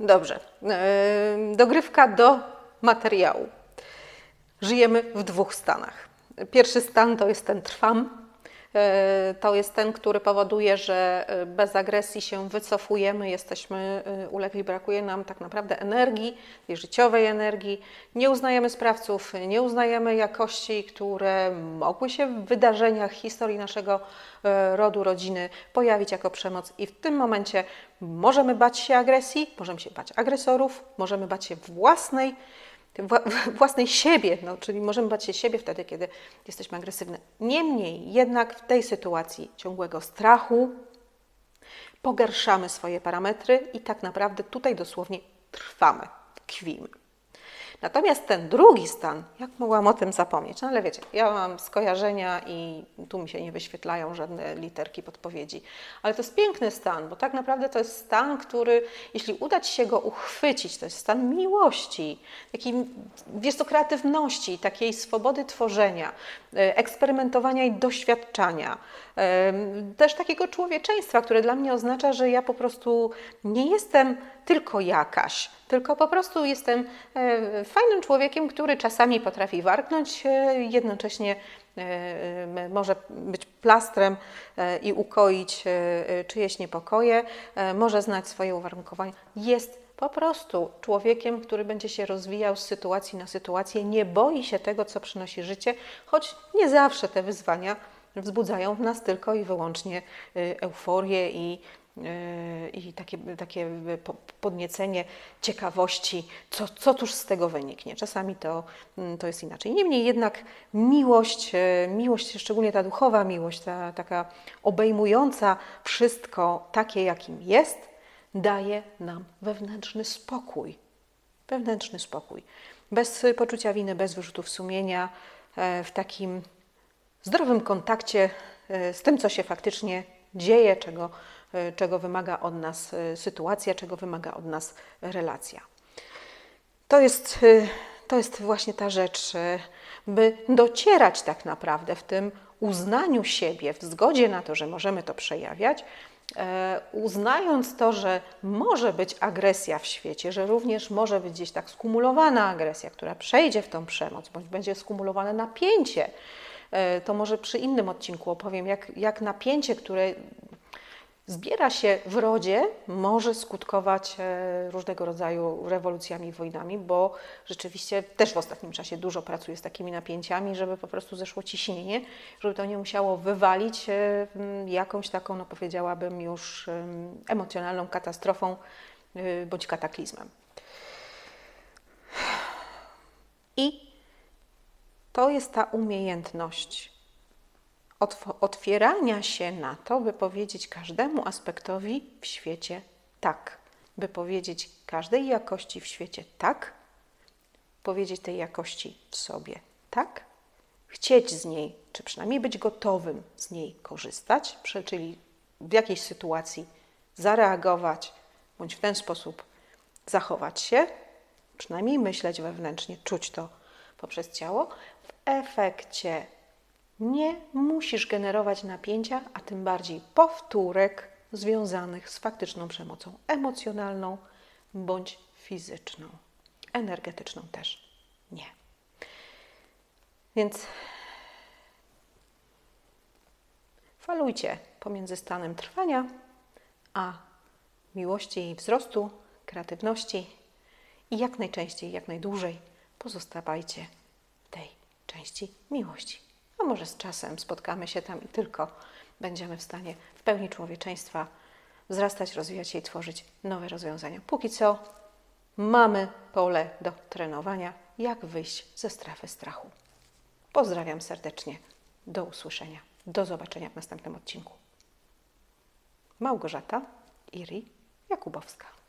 Dobrze. Yy, Dogrywka do materiału. Żyjemy w dwóch stanach. Pierwszy stan to jest ten trwam. Yy, To jest ten, który powoduje, że yy, bez agresji się wycofujemy, jesteśmy yy, ulegli, brakuje nam tak naprawdę energii, życiowej energii. Nie uznajemy sprawców, nie uznajemy jakości, które mogły się w wydarzeniach historii naszego rodu, rodziny pojawić jako przemoc, i w tym momencie możemy bać się agresji, możemy się bać agresorów, możemy bać się własnej wła- własnej siebie, no, czyli możemy bać się siebie wtedy, kiedy jesteśmy agresywne. Niemniej jednak w tej sytuacji ciągłego strachu pogarszamy swoje parametry i tak naprawdę tutaj dosłownie trwamy, tkwimy. Natomiast ten drugi stan, jak mogłam o tym zapomnieć? No ale wiecie, ja mam skojarzenia i tu mi się nie wyświetlają żadne literki podpowiedzi. Ale to jest piękny stan, bo tak naprawdę to jest stan, który, jeśli uda Ci się go uchwycić, to jest stan miłości, takiej, wiesz co, kreatywności, takiej swobody tworzenia, eksperymentowania i doświadczania. Em, Też takiego człowieczeństwa, które dla mnie oznacza, że ja po prostu nie jestem tylko jakaś, tylko po prostu jestem e, fajnym człowiekiem, który czasami potrafi warknąć, e, jednocześnie e, e, może być plastrem e, i ukoić e, e, czyjeś niepokoje, e, może znać swoje uwarunkowania. Jest po prostu człowiekiem, który będzie się rozwijał z sytuacji na sytuację, nie boi się tego, co przynosi życie, choć nie zawsze te wyzwania wzbudzają w nas tylko i wyłącznie y, euforię i, y, i takie, takie po- podniecenie ciekawości, co, co tuż z tego wyniknie. Czasami to, mm, to jest inaczej. Niemniej jednak miłość, y, miłość, szczególnie ta duchowa miłość, ta taka obejmująca wszystko takie, jakim jest, daje nam wewnętrzny spokój. Wewnętrzny spokój. Bez poczucia winy, bez wyrzutów sumienia, e, w takim zdrowym kontakcie e, z tym, co się faktycznie dzieje, czego, e, czego wymaga od nas sytuacja, czego wymaga od nas relacja. To jest, to jest właśnie ta rzecz, by docierać tak naprawdę w tym uznaniu siebie, w zgodzie na to, że możemy to przejawiać, uznając to, że może być agresja w świecie, że również może być gdzieś tak skumulowana agresja, która przejdzie w tą przemoc, bądź będzie skumulowane napięcie. E, To może przy innym odcinku opowiem, jak, jak napięcie, które zbiera się w rodzie, może skutkować e, różnego rodzaju rewolucjami i wojnami, bo rzeczywiście też w ostatnim czasie dużo pracuję z takimi napięciami, żeby po prostu zeszło ciśnienie, żeby to nie musiało wywalić e, m, jakąś taką, no powiedziałabym już em, emocjonalną katastrofą e, bądź kataklizmem. I to jest ta umiejętność otwierania się na to, by powiedzieć każdemu aspektowi w świecie tak, by powiedzieć każdej jakości w świecie tak, powiedzieć tej jakości w sobie tak, chcieć z niej, czy przynajmniej być gotowym z niej korzystać, czyli w jakiejś sytuacji zareagować, bądź w ten sposób zachować się, przynajmniej myśleć wewnętrznie, czuć to poprzez ciało. W efekcie nie musisz generować napięcia, a tym bardziej powtórek związanych z faktyczną przemocą emocjonalną bądź fizyczną. Energetyczną też nie. Więc falujcie pomiędzy stanem trwania a miłości i wzrostu, kreatywności i jak najczęściej, jak najdłużej pozostawajcie w tej części miłości. A może z czasem spotkamy się tam i tylko będziemy w stanie w pełni człowieczeństwa wzrastać, rozwijać się i tworzyć nowe rozwiązania. Póki co mamy pole do trenowania, jak wyjść ze strefy strachu. Pozdrawiam serdecznie. Do usłyszenia. Do zobaczenia w następnym odcinku. Małgorzata Iri Jakubowska.